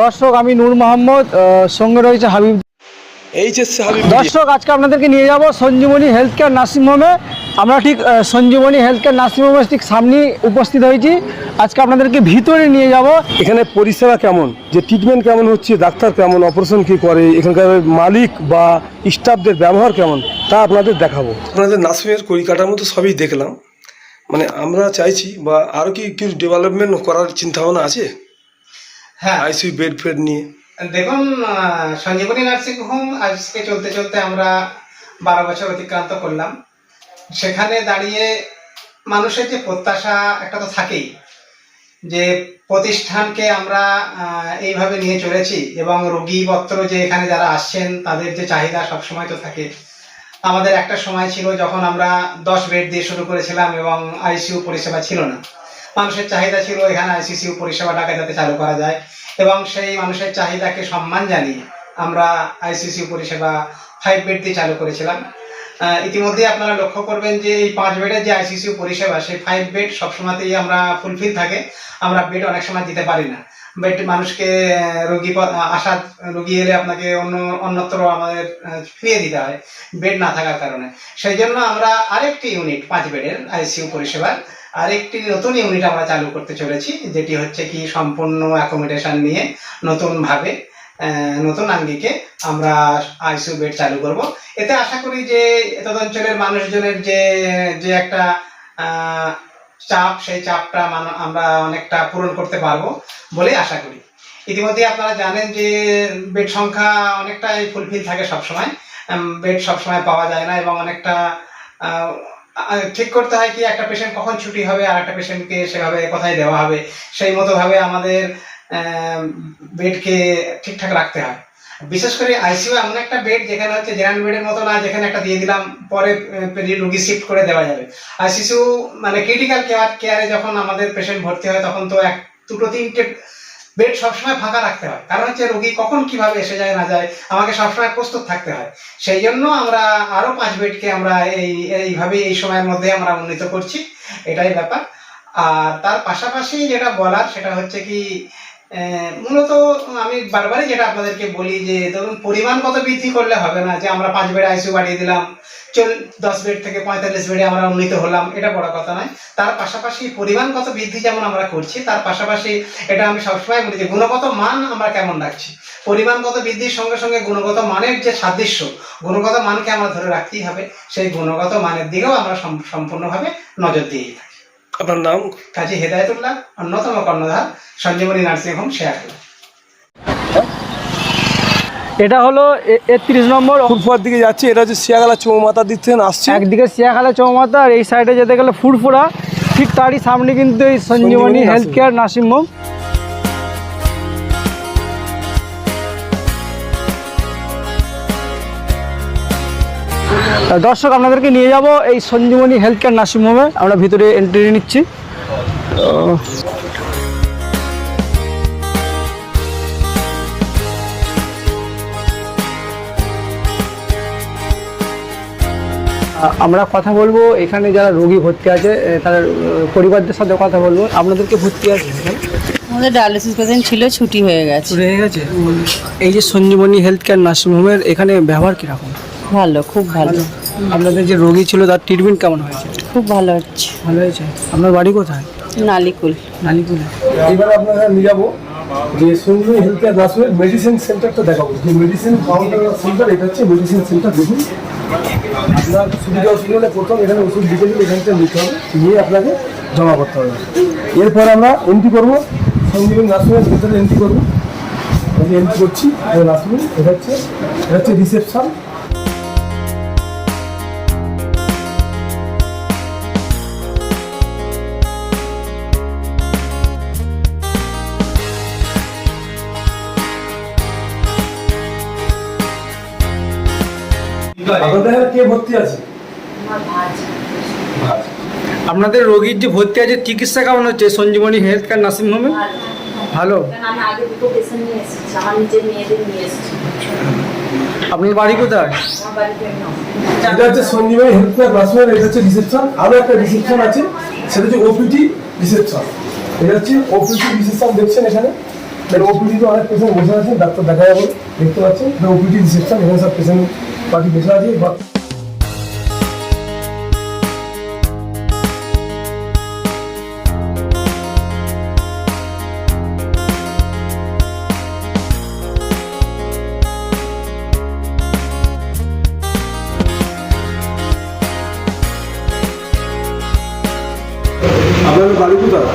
দর্শক আমি নূর মোহাম্মদ সঙ্গে রয়েছে হাবিব এইচএসসি হাবিব দর্শক আজকে আপনাদেরকে নিয়ে যাব সঞ্জীবনী হেলথ কেয়ার নার্সিংহোমে আমরা ঠিক সঞ্জীবনী হেলথ কেয়ার নার্সিংহোমের ঠিক সামনেই উপস্থিত হয়েছি। আজকে আপনাদেরকে ভিতরে নিয়ে যাব। এখানে পরিষেবা কেমন? যে ট্রিটমেন্ট কেমন হচ্ছে? ডাক্তার কেমন? অপারেশন কি করে? এখানকার মালিক বা স্টাফদের ব্যবহার কেমন? তা আপনাদের দেখাবো। আপনাদের নার্সিংয়ের পরিকাঠামো তো সবই দেখলাম। মানে আমরা চাইছি বা আরও কি কিছু ডেভেলপমেন্ট করার চিন্তা ভাবনা আছে? হ্যাঁ। আইসিইউ বেড ফেড নিয়ে। দেখুন সঞ্জীবনী নার্সিং হোম আজকে চলতে চলতে আমরা বারো বছর অতিক্রান্ত করলাম। সেখানে দাঁড়িয়ে মানুষের যে প্রত্যাশা একটা তো থাকেই যে প্রতিষ্ঠানকে আমরা এইভাবে নিয়ে চলেছি এবং রোগীপত্র যে এখানে যারা আসছেন তাদের যে চাহিদা সবসময় তো থাকে। আমাদের একটা সময় ছিল যখন আমরা দশ বেড দিয়ে শুরু করেছিলাম এবং আইসিইউ পরিষেবা ছিল না। মানুষের চাহিদা ছিল এখানে আইসিসিউ পরিষেবাটাকে যাতে চালু করা যায়। এবং সেই মানুষের চাহিদাকে সম্মান জানিয়ে আমরা আইসিসিউ পরিষেবা ফাইভ বেড দিয়ে চালু করেছিলাম। ইতিমধ্যে আপনারা লক্ষ্য করবেন যে এই পাঁচ বেডের যে আইসিসিউ পরিষেবা, সেই ফাইভ বেড সবসময়তেই আমরা ফুলফিল থাকে। আমরা বেড অনেক সময় দিতে পারি না। বেড মানুষকে রোগী আসা রোগী এলে আপনাকে অন্য, অন্যত্র আমাদের ফিরিয়ে দিতে হয় বেড না থাকার কারণে। সেই জন্য আমরা আরেকটি ইউনিট পাঁচ বেডের আইসিইউ পরিষেবার আরেকটি নতুন ইউনিট আমরা চালু করতে চলেছি, যেটি হচ্ছে কি সম্পূর্ণ অ্যাকোমোডেশন নিয়ে নতুন ভাবে নতুন আঙ্গিকে আমরা আইসিইউ বেড চালু করব। এতে আশা করি যে এতদ অঞ্চলের মানুষজনের যে যে একটা চাপ, সেই চাপটা আমরা অনেকটা পূরণ করতে পারব বলে আশা করি। ইতিমধ্যে আপনারা জানেন যে বেড সংখ্যা অনেকটাই ফুলফিল থাকে সবসময়। বেড সবসময় পাওয়া যায় না এবং অনেকটা ঠিক করতে হয় কি, একটা পেশেন্ট কখন ছুটি হবে আর একটা পেশেন্টকে সেভাবে কোথায় দেওয়া হবে? সেই মতো ভাবে আমাদের বেডকে ঠিকঠাক রাখতে হয়। বিশেষ করে আইসিইউ এমন একটা বেড যেখানে হচ্ছে জেনারেল বেডের মতো না, যেখানে একটা দিয়ে দিলাম, পরে রুগী শিফট করে দেওয়া যাবে। আইসিইউ মানে ক্রিটিক্যাল কেয়ার কেয়ারে যখন আমাদের পেশেন্ট ভর্তি হয়, তখন তো এক, দুটো, তিনটে বেড সবসময় ফাঁকা রাখতে হয়। কারণ হচ্ছে রোগী কখন কীভাবে এসে যায়, না যায়, আমাকে সবসময় প্রস্তুত থাকতে হয়। সেই জন্য আমরা আরও পাঁচ বেডকে আমরা এই এইভাবে এই সময়ের মধ্যে আমরা উন্নীত করছি। এটাই ব্যাপার। আর তার পাশাপাশি যেটা বলার, সেটা হচ্ছে কি মূলত আমি বারবারই যেটা আপনাদেরকে বলি যে, ধরুন পরিমাণগত বৃদ্ধি করলে হবে না, যে আমরা পাঁচ বেড আইসিউ বাড়িয়ে দিলাম, চল, দশ বেড থেকে পঁয়তাল্লিশ বেডে আমরা উন্নীত হলাম, এটা বড় কথা নয়। তার পাশাপাশি পরিমাণগত বৃদ্ধি যেমন আমরা করছি, তার পাশাপাশি এটা আমি সবসময় বলি যে, গুণগত মান আমরা কেমন রাখছি? পরিমাণগত বৃদ্ধির সঙ্গে সঙ্গে গুণগত মানের যে সাদৃশ্য, গুণগত মানকে আমরা ধরে রাখতেই হবে, সেই গুণগত মানের দিকেও আমরা সম্পূর্ণভাবে নজর দিয়ে থাকি। আপনার নাম? কাজী হেদায়তুল্লাহ অন্যতম কর্ণধার সঞ্জীবনী নার্সিং হোম শেয়ারখোলা এটা হলো একত্রিশ নম্বর। ফুরফুয়ার দিকে যাচ্ছে এটা হচ্ছে শিয়াখালা চৌমাতার দিক থেকে আসছে একদিকে শিয়াখালা চৌমাতা আর এই সাইডে যেতে গেলে ফুরফুরা ঠিক তারই সামনে কিন্তু এই Sanjeevani Sanjeevani health care nursing home দর্শক আপনাদেরকে নিয়ে যাব এই সঞ্জীবনী হেলথ কেয়ার নার্সিংহোমে আমরা ভিতরে এন্ট্রি নিচ্ছি। তো আমরা কথা বলব এখানে যারা রোগী ভর্তি আছে তাদের পরিবারদের সাথে কথা বলব। আপনাদেরকে ভর্তি আছে আমাদের ডায়ালিসিস পেশেন্ট ছিল ছুটি হয়ে গেছে। রয়ে গেছে? এই যে সঞ্জীবনী হেলথ কেয়ার নার্সিংহোমের এখানে ব্যবহার কীরকম? ভালো খুব ভালো। আপনাদের যে রোগী ছিল তার ট্রিটমেন্ট কেমন হয়েছে? খুব ভালো হচ্ছে। ভালো হয়েছে? আপনার বাড়ি কোথায়? নালিকুল। নালিপুরে এবারে আপনারা নিয়ে যাব যে Sanjeevani health care nursing medicine সেন্টারটা দেখাবো। যে মেডিসিন কাউন্টার সেন্টার এটা হচ্ছে মেডিসিন সেন্টার দেখুন। আপনার সুবিধা অসুবিধা প্রথম এখানে ওষুধ দিতে গেলে এখান থেকে নিতে হবে। নিয়ে আপনাকে জমা করতে হবে। এরপর আমরা এন্ট্রি করব। সঞ্জীবনী নার্সিংয়ের ভিতরে এন্ট্রি করব। এন্ট্রি করছি। নার্সিং এটা হচ্ছে এটা হচ্ছে রিসেপশন কে ভর্তি আছে? আপনাদের রোগীর যে ভর্তি আছে চিকিৎসা কেমন হচ্ছে? সঞ্জীবনী হেলথ কেয়ার ভালো। মেয়েদের নিয়ে এসেছি। আপনার বাড়ি কোথায়। এটা হচ্ছে সঞ্জীবনী হেলথ কেয়ার নার্সিং এটা হচ্ছে রিসেপশন আরও একটা রিসেপশন আছে সেটা হচ্ছে ওপিটি রিসেপশন এটা হচ্ছে ওপিটি রিসেপশন দেখছেন এখানে? ওপিডিতে অনেক পেশেন্ট বসে আছেন ডাক্তার দেখা যাবে দেখতে পাচ্ছেন ওপিডি রিসেপশন এখানে সব পেশেন্ট পার্টি বসে আছে বাড়ি কোথায়?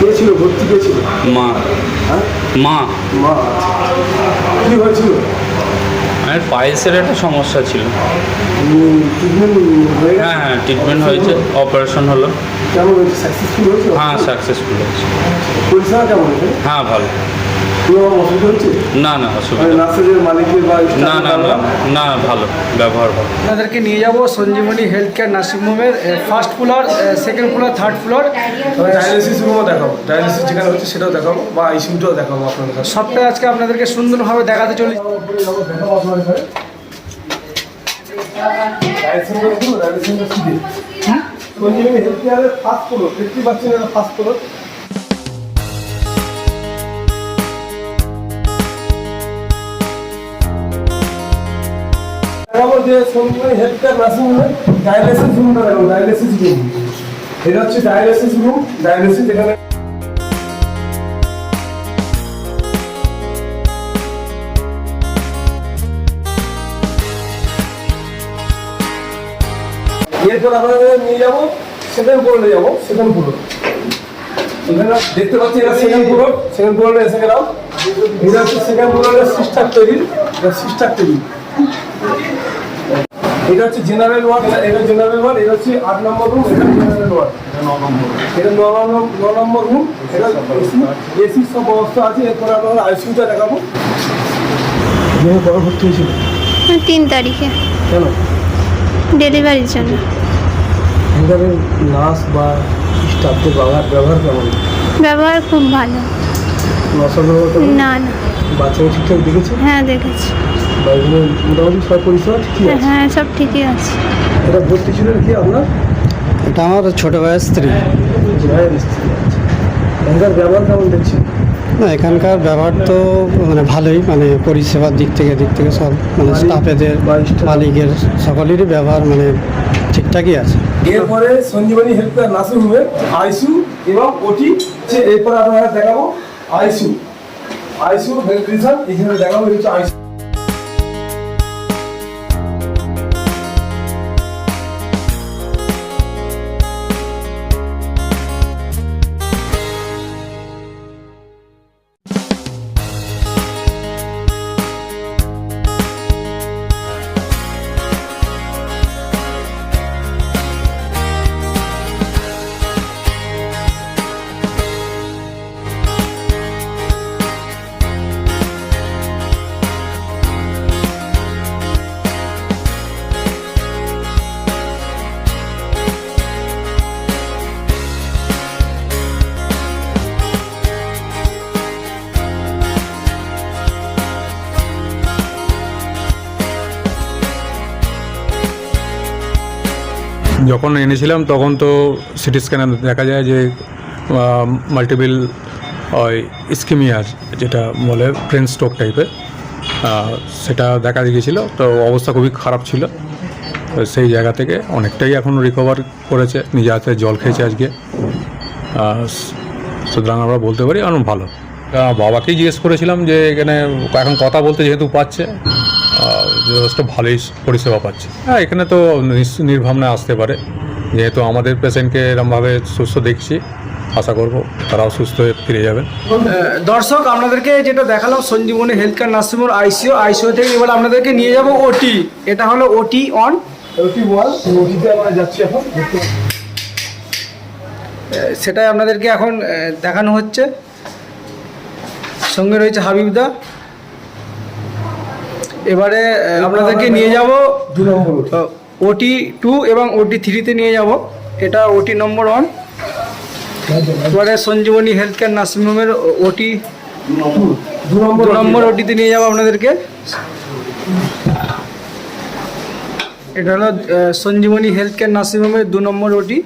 কে ছিল? ভর্তি কে ছিল? মা। হ্যাঁ? মা। মা কী হয়েছিল? আমার পায়েসের একটা সমস্যা ছিল। হয়ে হ্যাঁ ট্রিটমেন্ট হয়েছে অপারেশন হলো। কেমন সাকসেসফুল হয়েছে? হ্যাঁ সাকসেসফুল হয়েছে? হ্যাঁ ভালো। না না মানে না না না না ভালো ব্যবহার ভালো। আপনাদেরকে নিয়ে যাব Sanjeevani health care নার্সিংহোমের first floor second floor third floor dialysis রুমও দেখাবো। ডায়ালিসিস যেখানে হচ্ছে সেটাও দেখাবো বা আইসিউটাও দেখাবো আপনাদের সবটাই আজকে আপনাদেরকে সুন্দরভাবে দেখাতে ডায়ালিসিস সিডি সঞ্জীবনী হেলথ কেয়ারের ফার্স্ট ফ্লোর দেখতে পাচ্ছেন ফার্স্ট ফ্লোর যে সঞ্জীবনী হেলথ কেয়ার নার্সিং হোমে ডায়ালিসিস রুমটা দেখাবো ডায়ালিসিস রুম এটা হচ্ছে ডায়ালিসিস রুম ডায়ালিসিস এখানে নিয়ে যাব সেকেন্ড ফ্লোরে দেখতে পাচ্ছি এটা সেকেন্ড ফ্লোর এসে গেলাম। এটা হচ্ছে এটা হচ্ছে জেনারেল ওয়ার্ড এটা জেনারেল ওয়ার্ড এটা হচ্ছে আট নম্বর রুম এটা জেনারেল ওয়ার্ড এটা ন নম্বর ন নম্বর রুম এটা এসি এসির সব ব্যবস্থা আছে এরপরে আপনারা আইসিউটা দেখাবো। কবে ভর্তি হয়েছিল তিন তারিখে। কেন? ডেলিভারির জন্য। এখানে নার্স বা স্টাফদের ব্যবহার ব্যবহার কেমন? ব্যবহার খুব ভালো। নশো না না। বাচ্চাকে ঠিকঠাক দেখেছে? হ্যাঁ দেখেছি। মোটামুটি সব পরিষেবা ঠিকই আছে? হ্যাঁ সব ঠিকই আছে। এটা ভর্তি ছিলেন কি আপনার? এটা আমার ছোট ভাইয়ের স্ত্রী। ভাইয়ের স্ত্রী এখানকার ব্যবহার কেমন দেখছি না এখানকার ব্যবহার তো মানে ভালোই মানে পরিষেবার দিক থেকে দিক থেকে সব মানে স্টাফেদের বা মালিকের সকলেরই ব্যবহার মানে ঠিকঠাকই আছে। এরপরে সঞ্জীবনী কেয়ার নার্সিং হোমে আইসিউ এবং ওটি এরপরে আপনারা দেখাবো আইসিউ আইসিউ ভেন্টিলেশন এখানে দেখাবো এই হচ্ছে আইসিউ যখন এনেছিলাম, তখন তো সিটি স্ক্যানে দেখা যায় যে মাল্টিপল ওই ইস্কিমিয়া যেটা বলে ব্রেন স্ট্রোক টাইপের সেটা দেখা গিয়েছিল। তো অবস্থা খুবই খারাপ ছিল। তো সেই জায়গা থেকে অনেকটাই এখন রিকভার করেছে। নিজে হাতে জল খেয়েছে আজকে। সুতরাং আমরা বলতে পারি এখন ভালো। বাবাকেই জিজ্ঞেস করেছিলাম যে, এখানে এখন কথা বলতে যেহেতু পাচ্ছে যথেষ্ট ভালোই পরিষেবা পাচ্ছে। হ্যাঁ এখানে তো নির্ভাবনায় আসতে পারে। যেহেতু আমাদের পেশেন্টকে এরমভাবে সুস্থ দেখছি আশা করব তারাও সুস্থ হয়ে ফিরে যাবেন। দর্শক আপনাদেরকে যেটা দেখালাম Sanjeevani health care nursing home ICU ICU থেকে এবার আপনাদেরকে নিয়ে যাব ওটি। এটা হলো ওটি অন ওটি ওয়ান ওটিতে আমরা যাচ্ছি এখন। সেটাই আপনাদেরকে এখন দেখানো হচ্ছে। সঙ্গে রয়েছে হাবিবদা। এবারে আপনাদেরকে নিয়ে যাব। দু নম্বর ওটি টু এবং ওটি থ্রিতে নিয়ে যাব। এটা ওটি নম্বর ওয়ান। এবারে সঞ্জীবনী হেলথ কেয়ার নার্সিংহোমের ওটি দু নম্বর দু নম্বর ওটিতে নিয়ে যাব আপনাদেরকে। এটা হলো সঞ্জীবনী হেলথ কেয়ার নার্সিংহোমের দু নম্বর ওটি।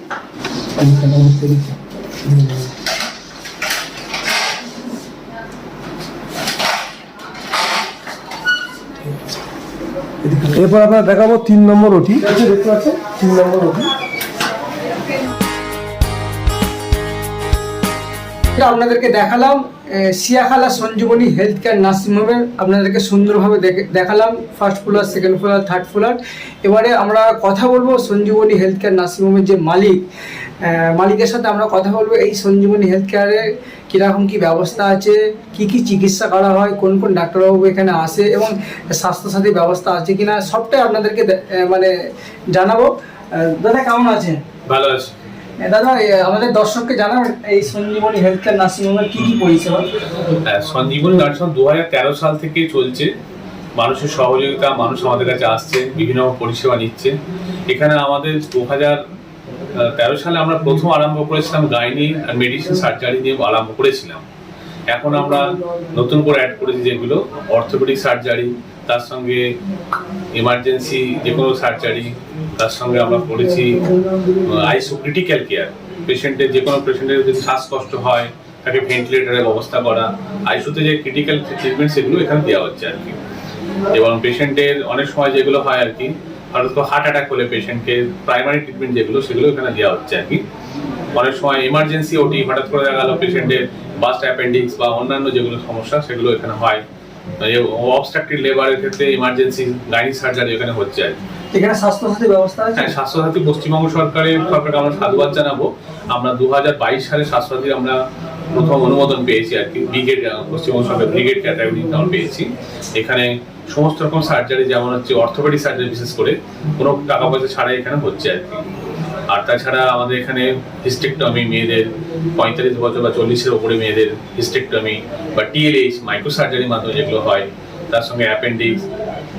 এরপর আপনার দেখাবো তিন নম্বর ওটি দেখতে পাচ্ছেন? তিন নম্বর ওটি এটা আপনাদেরকে দেখালাম এ, সিয়াখালা সঞ্জীবনী হেলথ কেয়ার নার্সিংহোমের আপনাদেরকে সুন্দরভাবে দেখে- দেখালাম first floor second floor third floor এবারে আমরা কথা বলব সঞ্জীবনী হেলথ কেয়ার নার্সিংহোমের যে মালিক মালিকের সাথে আমরা কথা বলব এই সঞ্জীবনী হেলথ কেয়ারে কীরকম কী ব্যবস্থা আছে? কি কি চিকিৎসা করা হয়? কোন কোন ডাক্তারবাবু এখানে আসে? এবং স্বাস্থ্যসাথী ব্যবস্থা আছে কিনা? সবটাই আপনাদেরকে মানে জানাব। দাদা কেমন আছেন? ভালো আছে। দাদা আমাদের দর্শককে জানাবেন এই সঞ্জীবনী হেলথ কেয়ার নার্সিংহোমের কী কী পরিষেবা? সঞ্জীবনী নার্সিং দু হাজার তেরো সাল থেকে চলছে। মানুষের সহযোগিতা মানুষ আমাদের কাছে আসছে বিভিন্ন পরিষেবা নিচ্ছে। এখানে আমাদের দু হাজার তেরো সালে আমরা প্রথম আরম্ভ করেছিলাম গাইনি আর মেডিসিন সার্জারি নিয়ে আরম্ভ করেছিলাম। এখন আমরা নতুন করে অ্যাড করেছি যেগুলো অর্থোপেডিক সার্জারি তার সঙ্গে ইমার্জেন্সি যে কোনো সার্জারি তার সঙ্গে আমরা করেছি আইসো ক্রিটিক্যাল কেয়ার পেশেন্টের যে কোনো পেশেন্টের যদি শ্বাসকষ্ট হয়, তাকে ভেন্টিলেটারের ব্যবস্থা করা আইসিউতে যে ক্রিটিক্যাল ট্রিটমেন্ট সেগুলো এখানে দেওয়া হচ্ছে আর কি। এবং পেশেন্টের অনেক সময় যেগুলো হয় আর কি করে হার্ট অ্যাটাক হলে পেশেন্টকে প্রাইমারি ট্রিটমেন্ট যেগুলো সেগুলো এখানে দেওয়া হচ্ছে আর কি। অনেক সময় ইমার্জেন্সি ওটি হঠাৎ করে দেখা গেল পেশেন্টের বাস্ট অ্যাপেন্ডিক্স বা অন্যান্য যেগুলো সমস্যা সেগুলো এখানে হয়। অবস্ট্রাকটিভ লেবারের ক্ষেত্রে ইমার্জেন্সি গাইনি সার্জারি এখানে হচ্ছে আর এখানে স্বাস্থ্যসাথী ব্যবস্থা আছে? হ্যাঁ স্বাস্থ্যসাথী পশ্চিমবঙ্গ সরকারের সরকারকে আমরা সাধুবাদ জানাব। আমরা দু হাজার বাইশ সালে স্বাস্থ্যসাথী আমরা প্রথম অনুমোদন পেয়েছি আর কি। ব্রিগেড পশ্চিমবঙ্গ সরকার ব্রিগেড ক্যাটাগরি পেয়েছি। এখানে সমস্ত রকম সার্জারি যেমন হচ্ছে অর্থোপেডিক সার্জারি বিশেষ করে, কোনো টাকা পয়সা ছাড়াই এখানে হচ্ছে আর কি। আর তাছাড়া আমাদের এখানে হিস্টেকটমি মেয়েদের, পঁয়তাল্লিশ বছর বা চল্লিশের ওপরে মেয়েদের হিস্টেকটমি বা টিএলএইচ মাইক্রো সার্জারির মাধ্যমে যেগুলো হয়, তার সঙ্গে অ্যাপেন্ডিক্স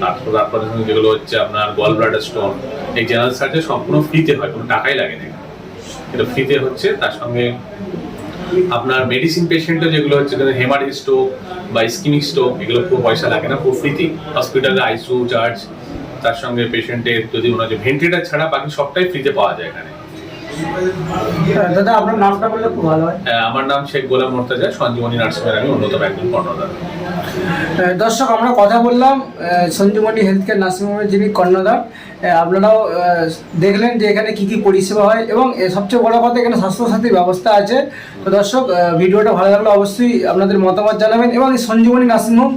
তারপর, তারপরে যেগুলো হচ্ছে আপনার গল ব্লাডার স্টোন এই জেনারেল সার্জারি সম্পূর্ণ ফ্রিতে হয়, কোনো টাকাই লাগে না। এটা ফ্রিতে হচ্ছে, তার সঙ্গে আপনার মেডিসিন পেশেন্টও যেগুলো হচ্ছে হেমারি স্টোক বা স্কিমিক স্টোক এগুলো খুব পয়সা লাগে না, খুব ফ্রিতে হসপিটালে আইসিউ চার্জ তার সঙ্গে পেশেন্টের যদি মনে হচ্ছে ভেন্টিলেটার ছাড়া বাকি সবটাই ফ্রিতে পাওয়া যায় এখানে। দাদা আপনার নামটা বললে খুব ভালো হয়। আহ, আমার নাম শেখ গোলাম মোর্তাজা সঞ্জীবনী নার্সিংয়ের আমি অন্যতম একজন কর্ণধার। দর্শক আমরা কথা বললাম সঞ্জীবনী হেলথ কেয়ার নার্সিংহোমের যিনি কর্ণধার আপনারাও দেখলেন যে এখানে কি কি পরিষেবা হয় এবং সবচেয়ে বড় কথা এখানে স্বাস্থ্যসাথী ব্যবস্থা আছে। তো দর্শক ভিডিওটা ভালো লাগলে অবশ্যই আপনাদের মতামত জানাবেন এবং এই সঞ্জীবনী নার্সিংহোম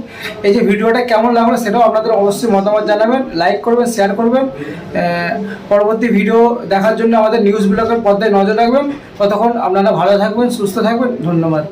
এই যে ভিডিওটা কেমন লাগল সেটাও আপনাদের অবশ্যই মতামত জানাবেন লাইক করবেন শেয়ার করবেন। পরবর্তী ভিডিও দেখার জন্য আমাদের নিউজ পর্দায় নজর রাখবেন। ততক্ষণ আপনারা ভালো থাকবেন সুস্থ থাকবেন। ধন্যবাদ।